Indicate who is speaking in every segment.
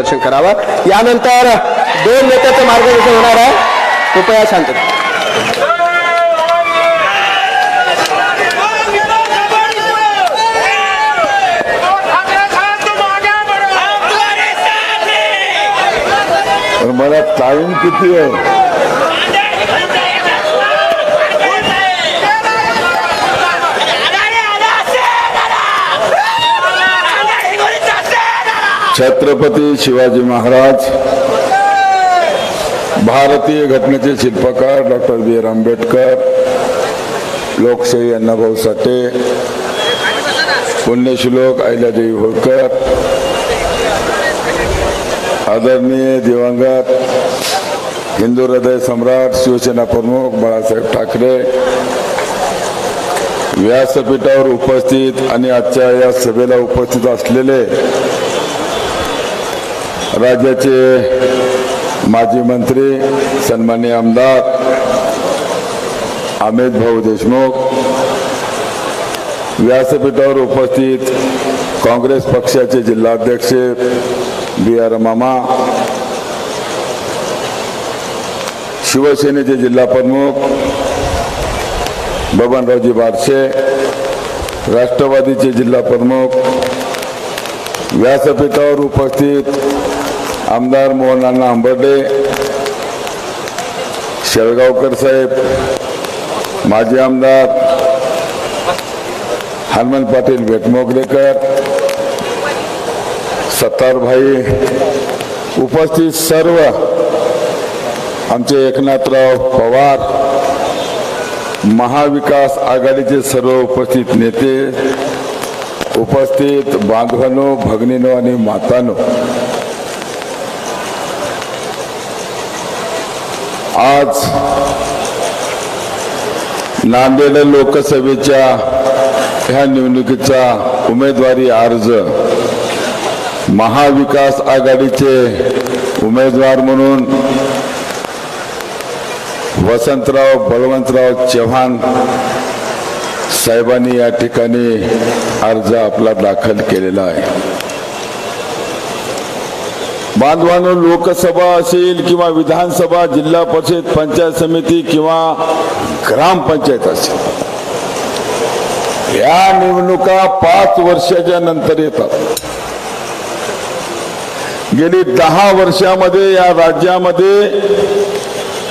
Speaker 1: मार्गदर्शन करावं. यानंतर दोन नेत्याचं मार्गदर्शन होणार आहे. कृपया शांत
Speaker 2: और मला टाइम किती आहे? छत्रपती शिवाजी महाराज भारतीय घटनेचे शिल्पकार डॉक्टर बी आर आंबेडकर लोकशाही अण्णाभाऊ साठे पुण्यश्लोक अहिल्यादेवी होळकर आदरणीय दिवंगत हिंदू हृदय सम्राट शिवसेना प्रमुख बाळासाहेब ठाकरे व्यासपीठावर उपस्थित आणि आजच्या या सभेला उपस्थित असलेले राज्याचे माजी मंत्री सन्मान्य आमदार अमित भाऊ देशमुख व्यासपीठावर उपस्थित काँग्रेस पक्षाचे जिल्हाध्यक्ष बी आर मामा शिवसेनेचे जिल्हा प्रमुख बबनरावजी बारशे राष्ट्रवादीचे जिल्हा प्रमुख व्यासपीठावर उपस्थित आमदार मोहनांना आंबर्डे शेळगावकर साहेब माजी आमदार हनुमान पाटील भेटमोगलेकर सत्तारभाई उपस्थित सर्व आमचे एकनाथराव पवार महाविकास आघाडीचे सर्व उपस्थित नेते उपस्थित बांधवानो भगिनीनो आणि मातानो आज नांदेड लोकसभेच्या ह्या निवडणुकीचा उमेदवारी अर्ज महाविकास आघाडीचे उमेदवार म्हणून वसंतराव बळवंतराव चव्हाण साहेबांनी या ठिकाणी अर्ज आपला दाखल केलेला आहे. बांधवानो लोकसभा असेल किंवा विधानसभा जिल्हा परिषद पंचायत समिती किंवा ग्रामपंचायत असेल. या निवडणुका पाच वर्षाच्या नंतर येतात. गेली दहा वर्षामध्ये या राज्यामध्ये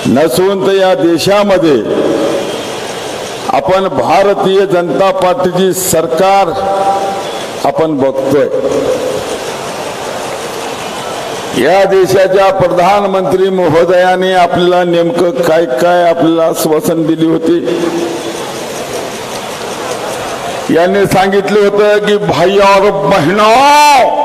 Speaker 2: नसून तर या देशामध्ये आपण भारतीय जनता पार्टीची सरकार आपण बघतोय. या देशाच्या प्रधानमंत्री महोदयाने आपल्याला नेमकं काय काय आपल्याला आश्वासन दिली होती? यांनी सांगितलं होतं की भाई और बहनों!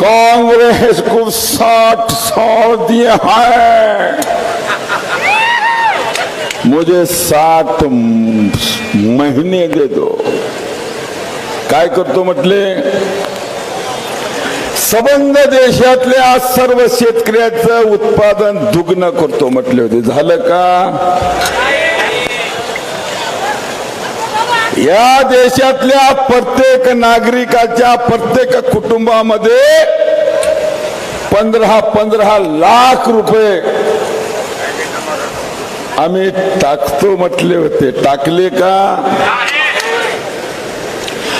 Speaker 2: कांग्रेस को साठ साल दिए हैं। मुझे साठ महीने दे दो। काय करतो म्हटले? सबंध देशातल्या सर्व शेतकऱ्याचं उत्पादन दुग्न करतो म्हटले होते. झालं का? या देशातल्या प्रत्येक नागरिकाच्या प्रत्येक कुटुंबामध्ये पंधरा पंधरा लाख रुपये आम्ही टाकतो म्हटले होते. टाकले का?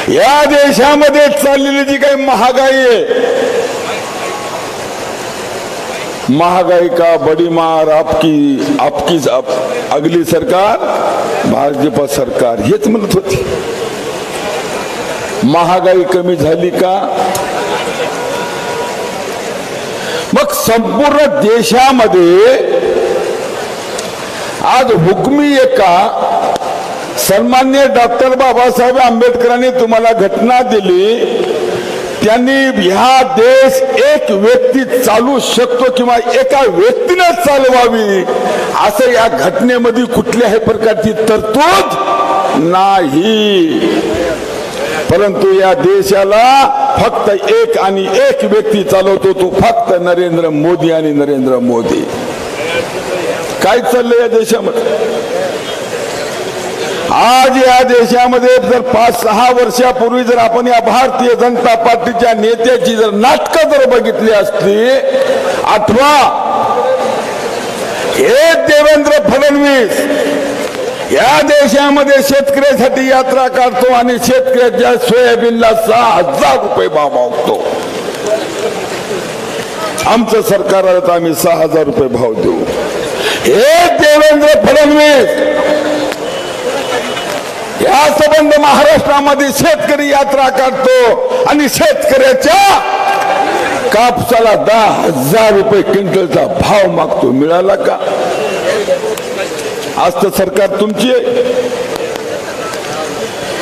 Speaker 2: या देशामध्ये चाललेली जी काही महागाई आहे महागाई का बड़ी मार आपकी आपकी आप, अगली सरकार भाजपा सरकार हेच म्हणत होती. महागाई कमी झाली का? मग संपूर्ण देशामध्ये आज हुकमी एका सन्मान्य डॉक्टर बाबासाहेब आंबेडकरांनी तुम्हाला घटना दिली. त्यांनी ह्या देश एक व्यक्ती चालू शकतो किंवा एका व्यक्तीने चालवावी. असं या घटनेमध्ये कुठल्याही प्रकारची तरतूद नाही. परंतु या देशाला फक्त एक आणि एक व्यक्ती चालवतो तो फक्त नरेंद्र मोदी आणि नरेंद्र मोदी. काय चाललंय या देशामध्ये? आज या देशामध्ये जर पाच सहा वर्षापूर्वी जर आपण या भारतीय जनता पार्टीच्या नेत्याची जर नाटकं जर बघितली असती आठवा हे देवेंद्र फडणवीस या देशामध्ये शेतकऱ्यासाठी यात्रा काढतो आणि शेतकऱ्याच्या सोयाबीनला सहा हजार रुपये भाव मागतो. आमचं सरकार आम्ही सहा हजार रुपये भाव देऊ. हे देवेंद्र फडणवीस या संबंध महाराष्ट्रामध्ये शेतकरी यात्रा काढतो आणि शेतकऱ्याच्या कापसाला दहा हजार रुपये क्विंटलचा भाव मागतो. मिळाला का? आज तर सरकार तुमची आहे.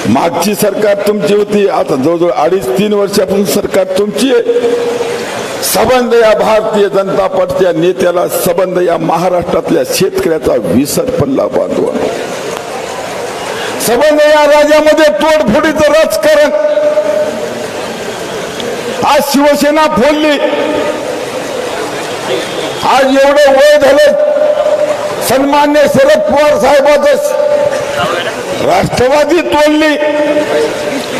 Speaker 2: मागची सरकार तुमची होती. आता जवळजवळ अडीच तीन वर्षापासून सरकार तुमची आहे. सबंध या भारतीय जनता पार्टीच्या नेत्याला सबंध या महाराष्ट्रातल्या शेतकऱ्याचा विसर पडला बांधवा संबंध या राज्यामध्ये तोडफोडीचं राजकारण. आज शिवसेना फोडली. आज एवढं वय झालं. सन्मान्य शरद पवार साहेबाचं राष्ट्रवादी तोडली.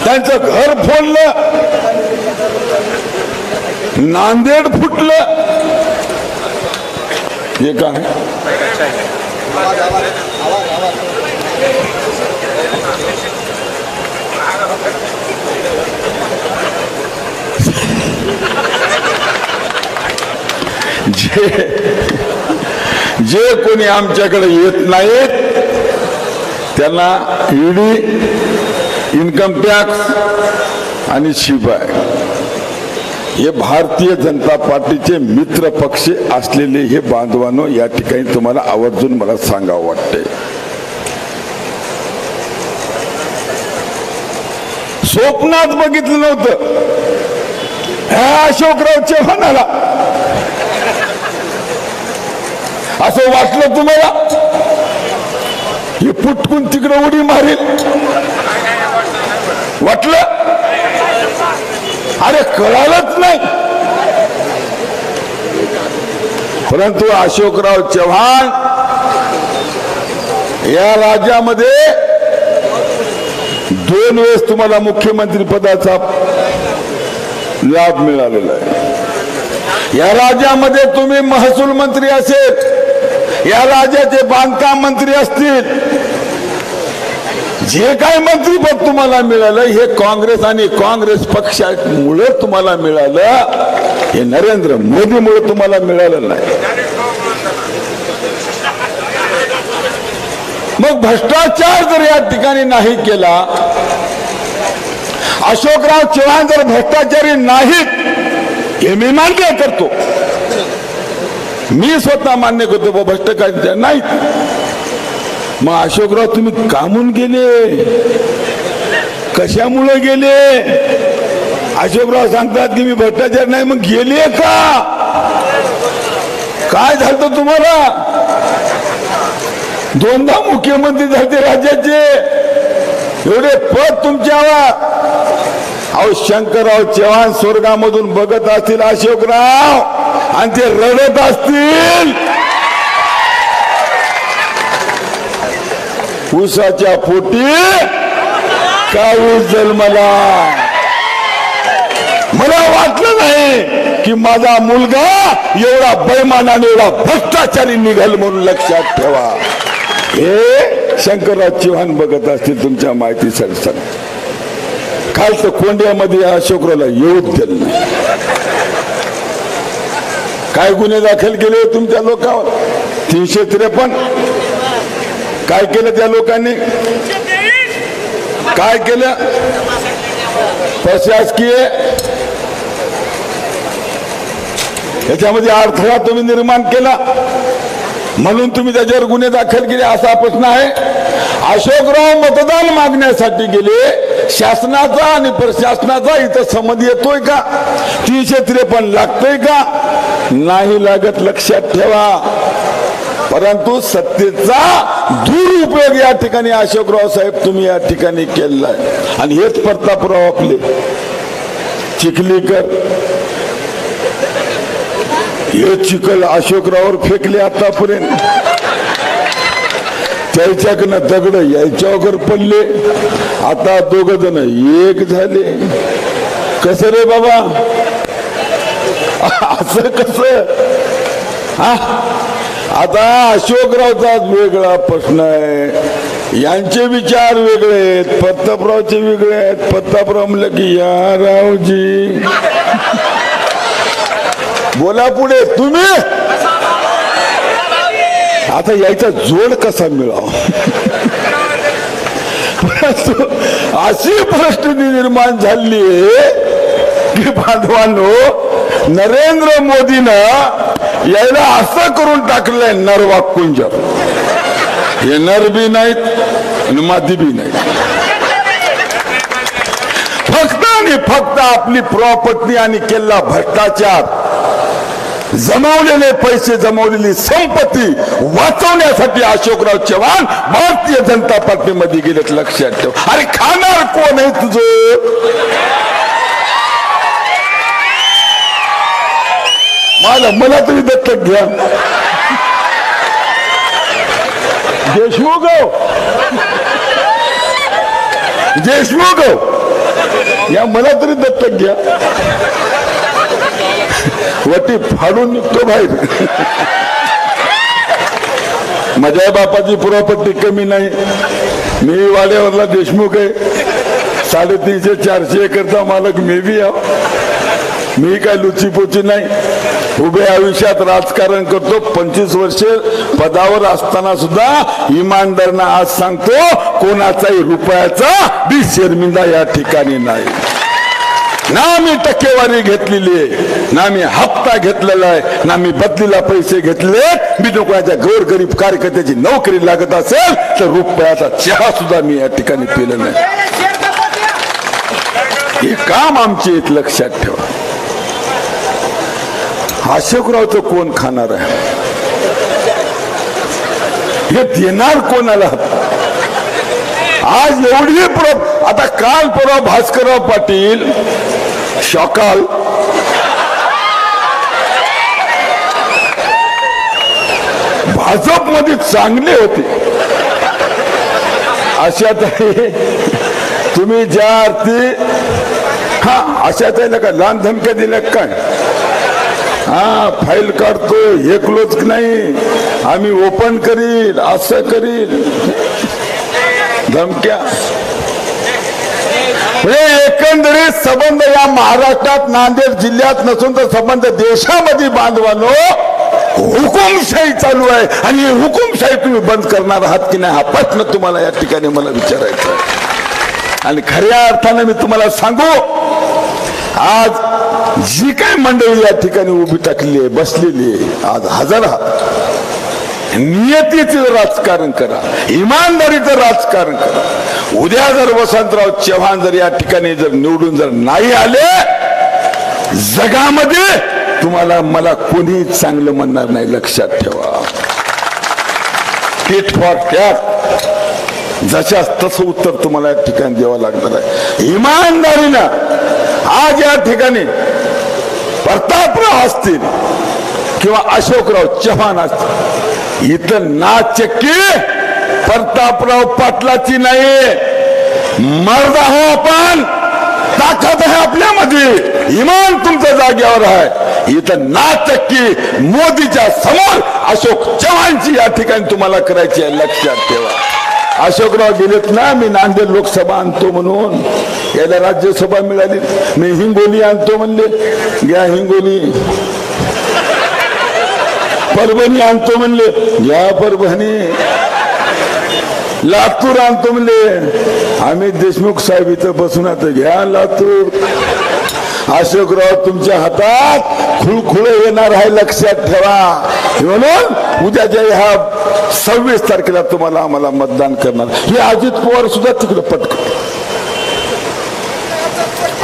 Speaker 2: त्यांचं घर फोडलं. नांदेड फुटलं. हे काय? जे जे कोणी आमच्याकडे येत नाहीत त्यांना ईडी इन्कम टॅक्स आणि शिबाय हे भारतीय जनता पार्टीचे मित्र पक्ष असलेले हे बांधवांनो या ठिकाणी तुम्हाला आवर्जून मला सांगावं वाटते स्वप्नात बघितलं नव्हतं. ह्या अशोकराव चव्हाणाला असं वाटलं तुम्हाला? हे पुटकून तिकडे उडी मारेल. वाटलं? अरे कळालंच नाही. परंतु अशोकराव चव्हाण या राज्यामध्ये दोन वेळेस तुम्हाला मुख्यमंत्री पदाचा लाभ मिळालेला आहे. या राज्यामध्ये तुम्ही महसूल मंत्री असेल. या राज्याचे बांधकाम मंत्री असतील. जे काय मंत्रीपद तुम्हाला मिळालं हे काँग्रेस आणि काँग्रेस पक्षामुळे तुम्हाला मिळालं हे नरेंद्र मोदीमुळे तुम्हाला मिळालं नाही. मग भ्रष्टाचार जर या ठिकाणी नाही केला अशोकराव चव्हाण जर भ्रष्टाचारी नाहीत हे मी मान्य करतो. मी स्वतः मान्य करतो बा भ्रष्टाचारी नाहीत. मग अशोकराव तुम्ही कामून गेले? कशामुळे गेले? अशोकराव सांगतात की मी भ्रष्टाचार नाही मग गेले का? काय झालं तुम्हाला? दोनदा मुख्यमंत्री झाले राज्याचे. एवढे पद तुमच्यावर अहो शंकरराव चव्हाण स्वर्गामधून बघत असतील अशोकराव. आणि ते रडत असतील. उसाच्या पोटी काऊस जन्मला मला. वाटलं नाही की माझा मुलगा एवढा बैमानाने एवढा भ्रष्टाचारी निघाल म्हणून लक्षात ठेवा. हे शंकरराव चव्हाण बघत असतील तुमच्या माहितीसाठी सांग काल तर कोंड्यामध्ये अशोकराला येऊच दिलं नाही. काय गुन्हे दाखल केले तुमच्या लोकांवर? तीनशे त्रेपन्न. काय केलं त्या लोकांनी? काय केलं? प्रशासकीय. याच्यामध्ये अडथळा तुम्ही निर्माण केला. म्हणून तुम्ही त्याच्यावर गुन्हे दाखल केले असा प्रश्न आहे. अशोकराव मतदान मागण्यासाठी गेले. शासनाचा आणि प्रशासनाचा इथं समज येतोय का? तीनशे त्रेपन्न लागतोय का? नाही लागत लक्षात ठेवा. परंतु सत्तेचा दुरुपयोग या ठिकाणी अशोकराव साहेब तुम्ही या ठिकाणी केलेला आहे आणि हेच प्रतापराव आपले. चिखलीकर हे चिखल अशोकरावर फेकले आतापर्यंत. त्याच्याकडनं दगड यायच्यावर पडले. आता दोघ जण एक झाले. कस रे बाबा? असं कस? हा? आता अशोकरावचा वेगळा प्रश्न आहे. यांचे विचार वेगळे आहेत प्रतापरावचे वेगळे आहेत. प्रतापराव म्हणलं की या रावजी. बोला पुढे तुम्ही? आता यायचा जोड कसा मिळावा? परंतु अशी परिस्थिती निर्माण झाली की बांधवांनो नरेंद्र मोदीनं यायला असं करून टाकलंय नरवा कुंजर. हे नर बी नाहीत आणि मादी बी नाहीत. फक्त आणि फक्त आपली प्रॉपर्टी आणि केला भ्रष्टाचार. जमवलेले पैसे जमवलेली संपत्ती वाचवण्यासाठी अशोकराव चव्हाण भारतीय जनता पार्टीमध्ये गेलेत लक्षात ठेव. अरे खाणार कोण आहे तुझं? मला मला तुम्ही दत्तक घ्या. देशमुख हो. देशमुख हो. या मला तरी दत्तक घ्या. वटी फाडून निघतो बाहेर. माझ्या बापाची पुरापट्टी कमी नाही. मी वाड्यावरला देशमुख आहे. साडेतीनशे चारशे एकरचा मालक मी बी आहो. मी काय लुचीपुची नाही. उभे आयुष्यात राजकारण करतो. पंचवीस वर्षे पदावर असताना सुद्धा इमानदारना आज सांगतो कोणाचाही रुपयाचा बी शर्मिंदा या ठिकाणी नाही. ना मी टक्केवारी घेतलेली आहे. ना मी हप्ता घेतलेला आहे. ना मी बदलीला पैसे घेतले. मी लोकांच्या गोरगरीब कार्यकर्त्याची नोकरी लागत असेल तर रुपयाचा चहा सुद्धा मी या ठिकाणी पिला नाही. हे काम आमचे एक लक्षात ठेवा. अशोकरावचं कोण खाणार आहे? हे देणार कोणाला? आज एवढी प्र आता काल परवा भास्करराव पाटील शॉकाल भाजपमध्ये चांगले होते। अशा तरी तुम्ही ज्या अर्थी हा अशा त्याला का लहान धमक्या दिल्या काय? हा फाईल काढतो एकलोच नाही. आम्ही ओपन करील असं करील. धमक्या हे एकंदरीत संबंध या महाराष्ट्रात नांदेड जिल्ह्यात नसून तर संबंध देशामध्ये बांधवानो हुकुमशाही चालू आहे. आणि ही हुकुमशाही तुम्ही बंद करणार आहात की नाही हा प्रश्न तुम्हाला या ठिकाणी मला विचारायचा आहे. आणि खऱ्या अर्थाने मी तुम्हाला सांगू आज जी काय मंडळी या ठिकाणी उभी टाकली आहे बसलेली आहे आज हजर आहात. नियतीचं राजकारण करा इमानदारीचं राजकारण करा. उद्या जर वसंतराव चव्हाण जर या ठिकाणी जर निवडून जर नाही आले जगामध्ये तुम्हाला मला कोणी चांगलं म्हणणार नाही लक्षात ठेवा. टिट फॉर टॅट जशाच तसं उत्तर तुम्हाला या ठिकाणी द्यावं लागणार आहे. इमानदारीनं आज या ठिकाणी प्रतापराव असतील किंवा अशोकराव चव्हाण असतील इथं नाचक्की प्रतापराव पाटलाची नाही. मर्द आहो आपण. ताकद आहे आपल्यामध्ये. इमान तुमच्या जागेवर आहे. इथं नाचक्की मोदीच्या समोर अशोक चव्हाणची या ठिकाणी तुम्हाला करायची आहे. लक्षात ठेवा. अशोकराव गेलेत ना मी नांदेड लोकसभा आणतो म्हणून. याला राज्यसभा मिळाली. मी हिंगोली आणतो म्हणले. घ्या हिंगोली. परभणी आणतो म्हणले. घ्या परभणी. लातूर आणतो म्हणले. आम्ही देशमुख साहेब इथं बसून आता घ्या लातूर. अशोकराव तुमच्या हातात खुळखुळ येणार आहे लक्षात ठेवा. म्हणून उद्याच्या ह्या सव्वीस तारखेला तुम्हाला आम्हाला मतदान करणार. हे अजित पवार सुद्धा तिकडे पटक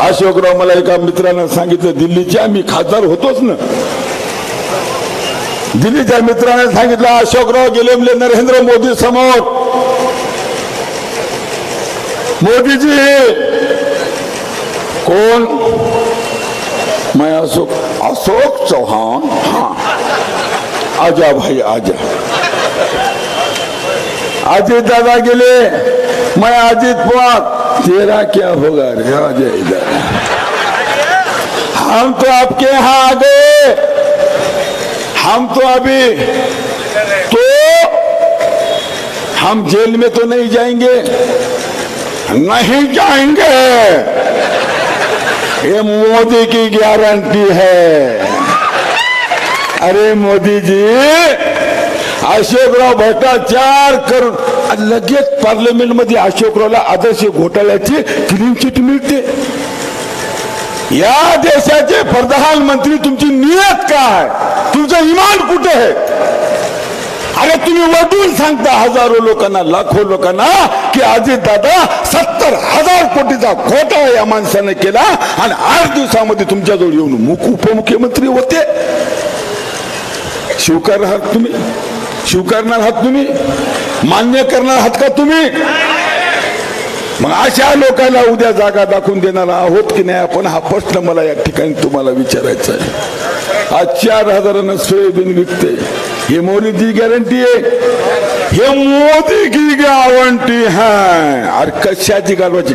Speaker 2: अशोकराव मला एका मित्रानं सांगितलं दिल्लीच्या मी खासदार होतोच ना. दिल्लीच्या मित्राने सांगितलं अशोकराव गेले म्हणजे नरेंद्र मोदी समोर. मोदीजी कोण मैं अशोक अशोक चौहान? हाँ। आजा भाई, आजा। अजित दादा गेले मैं अजित पवार। तेरा क्या होगा रे अजय दादा हम तो आपके यहाँ आ गए। हम तो अभी तो हम जेल में तो नहीं जाएँगे। नहीं जाएंगे। ये मोदी की गारंटी है। अरे मोदी जी अशोकराव भट्टाचार करून लगेच पार्लमेंटमध्ये अशोकरावला आदर्श घोटाळ्याची क्लीन चिट मिळते. या देशाचे प्रधानमंत्री तुमची नियत काय? तुमचं इमान कुठे आहे? अरे तुम्ही वटून सांगता हजारो लोकांना लाखो लोकांना की आजी दादा सत्तर हजार कोटीचा घोटाळा या माणसाने केला आणि आठ दिवसामध्ये तुमच्याजवळ येऊन मुख उपमुख्यमंत्री होते स्वीकारणार आहात तुम्ही स्वीकारणार आहात तुम्ही मान्य करणार आहात का तुम्ही मग अशा लोकांना उद्या जागा दाखवून देणार आहोत की नाही आपण हा प्रश्न मला या ठिकाणी तुम्हाला विचारायचा आहे आज चार हजारानं सोयाबीन विकते हे मोरीची गॅरंटी आहे हे मोदी की गावंटी है? अरे कशाची गालवाची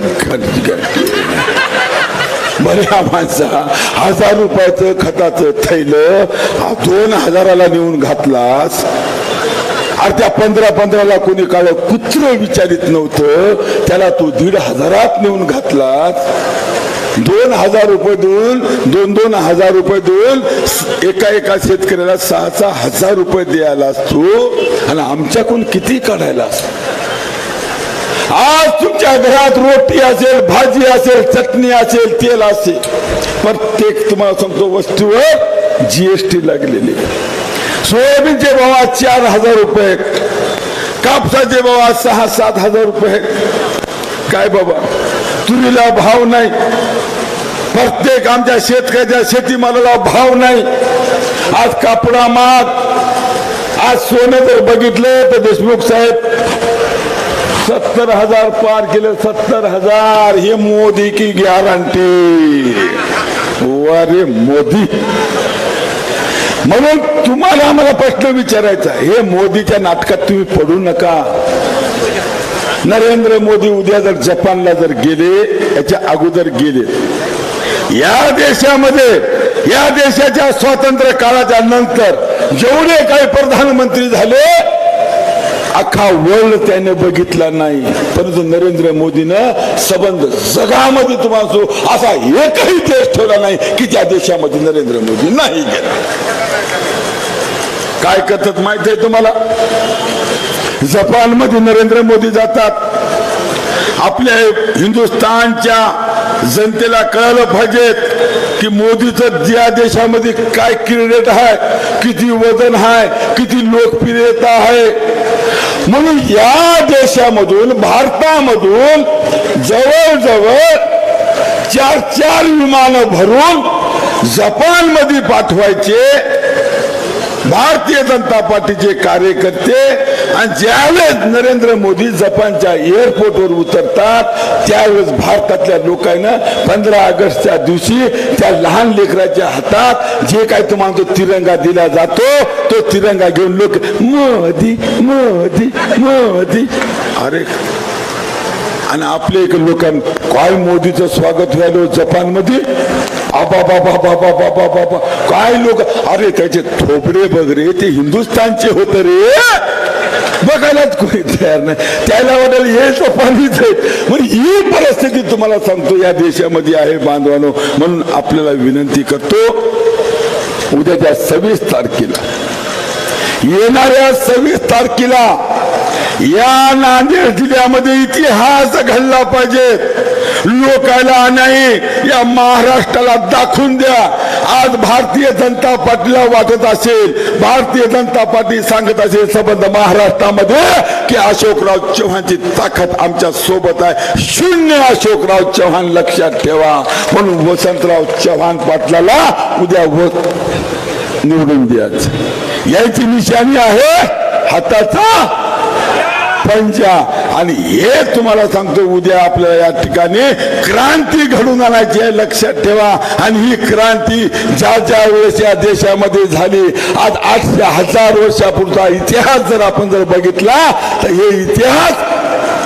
Speaker 2: बऱ्या माणसा हजार रुपयाचं खताचं थैलं हा दोन हजाराला नेऊन घातलास. अरे त्या पंधरा पंधराला कोणी काळ कुत्र विचारित नव्हतं त्याला तू दीड हजारात नेऊन घातलास. दोन हजार रुपये देऊन दोन दोन हजार रुपये देऊन एका एका शेतकऱ्याला सहा सहा हजार रुपये द्यायला असतो आणि आमच्याकडून किती असतो? आज तुमच्या घरात रोटी असेल भाजी असेल चटणी असेल तेल असेल प्रत्येक तुम्हाला सांगतो वस्तूवर जीएसटी लागलेली सोयाबीनचे भाव चार हजार रुपये कापसाचे भाव सहा सात हजार रुपये काय बाबा? तुरीला भाव नाही. प्रत्येक आमच्या शेतकऱ्याच्या शेतीमालाला भाव नाही. आज कापडा माग आज सोनं जर बघितलं तर देशमुख साहेब सत्तर हजार पार केले सत्तर हजार हे मोदी की गॅरंटी अरे मोदी. म्हणून तुम्हाला आम्हाला प्रश्न विचारायचा हे मोदीच्या नाटकात तुम्ही पडू नका. नरेंद्र मोदी उद्या जर जपानला जर गेले याच्या अगोदर गेले या देशामध्ये या देशाच्या स्वातंत्र्य काळाच्या नंतर जेवढे काही प्रधानमंत्री झाले अख्खा वर्ल्ड त्याने बघितला नाही. परंतु नरेंद्र मोदीनं संबंध जगामध्ये तुम्हाला सो- असा एकही देश ठेवला नाही की त्या देशामध्ये नरेंद्र मोदी नाही गेला. काय करतात माहिती आहे तुम्हाला? जपानमध्ये नरेंद्र मोदी जातात. आपल्या हिंदुस्थानच्या जनतेला कळालं पाहिजेत की मोदीचं ज्या देशामध्ये काय क्रेडिट आहे किती वजन आहे किती लोकप्रियता आहे. म्हणून या देशामधून भारतामधून जवळजवळ चार चार विमानं भरून जपानमध्ये पाठवायचे भारतीय जनता पार्टीचे कार्यकर्ते आणि ज्यावेळेस नरेंद्र मोदी जपानच्या एअरपोर्टवर उतरतात त्यावेळेस भारतातल्या लोकांना पंधरा ऑगस्टच्या दिवशी त्या लहान लेकराच्या हातात जे काय तुम्हाला तो तिरंगा दिला जातो तो तिरंगा घेऊन लोक मोदी मोदी मोदी. अरे आणि आपल्या इकडे लोकांना काय मोदीचं स्वागत व्हायलो हो जपानमध्ये? आबा बाबा बाबा बाबा बाबा काय लोक अरे त्याचे थोबडे रे ते हिंदुस्थानचे होते रे. बघायलाच कोणी तयार नाही. त्याला वाटेल हे जपानीच आहे म्हणजे ही परिस्थिती तुम्हाला सांगतो या देशामध्ये आहे बांधवानो. म्हणून आपल्याला विनंती करतो उद्याच्या सव्वीस तारखेला येणाऱ्या सव्वीस तारखेला या नांदेड जिल्ह्यामध्ये इतिहास घडला पाहिजे. लोकायला नाही या महाराष्ट्राला दाखवून द्या. आज भारतीय जनता पार्टीला वाटत असेल भारतीय जनता पार्टी सांगत असेल संबंध महाराष्ट्रामध्ये की अशोकराव चव्हाणची ताकद आमच्यासोबत आहे. शून्य अशोकराव चव्हाण लक्षात ठेवा. म्हणून वसंतराव चव्हाण पाटलाला उद्या निवडून द्याच याची निशाणी आहे हाताचा पंचा आणि हे तुम्हाला सांगतो उद्या आपल्या या ठिकाणी क्रांती घडून आणायची आहे लक्षात ठेवा. आणि ही क्रांती ज्या ज्या वेळेस या देशामध्ये झाली आज आठशे हजार वर्षापूर्वीचा इतिहास जर आपण जर बघितला तर हे इतिहास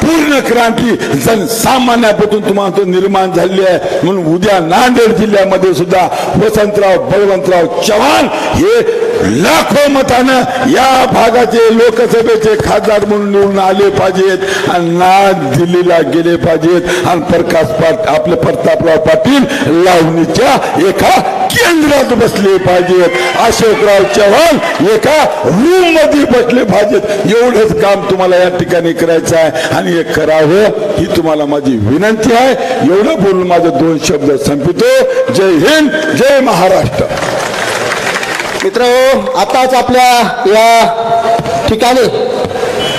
Speaker 2: पूर्ण क्रांती जनसामान्यापासून तुम्हाला निर्माण झाली आहे. म्हणून उद्या नांदेड जिल्ह्यामध्ये सुद्धा वसंतराव बळवंतराव चव्हाण हे लाखो मतानं या भागाचे लोकसभेचे खासदार म्हणून निवडून आले पाहिजेत आणि ना दिल्लीला गेले पाहिजेत. आणि प्रकाश पाट आपले प्रतापराव पाटील लावणीच्या एका केंद्रात बसले पाहिजेत. अशोकराव चव्हाण एका रूममध्ये बसले पाहिजेत. एवढंच काम तुम्हाला या ठिकाणी करायचं आहे. आणि हे करावं ही तुम्हाला माझी विनंती आहे. एवढं बोलून माझे दोन शब्द संपितो. जय हिंद जय महाराष्ट्र.
Speaker 1: मित्र आताच आपल्या या ठिकाणी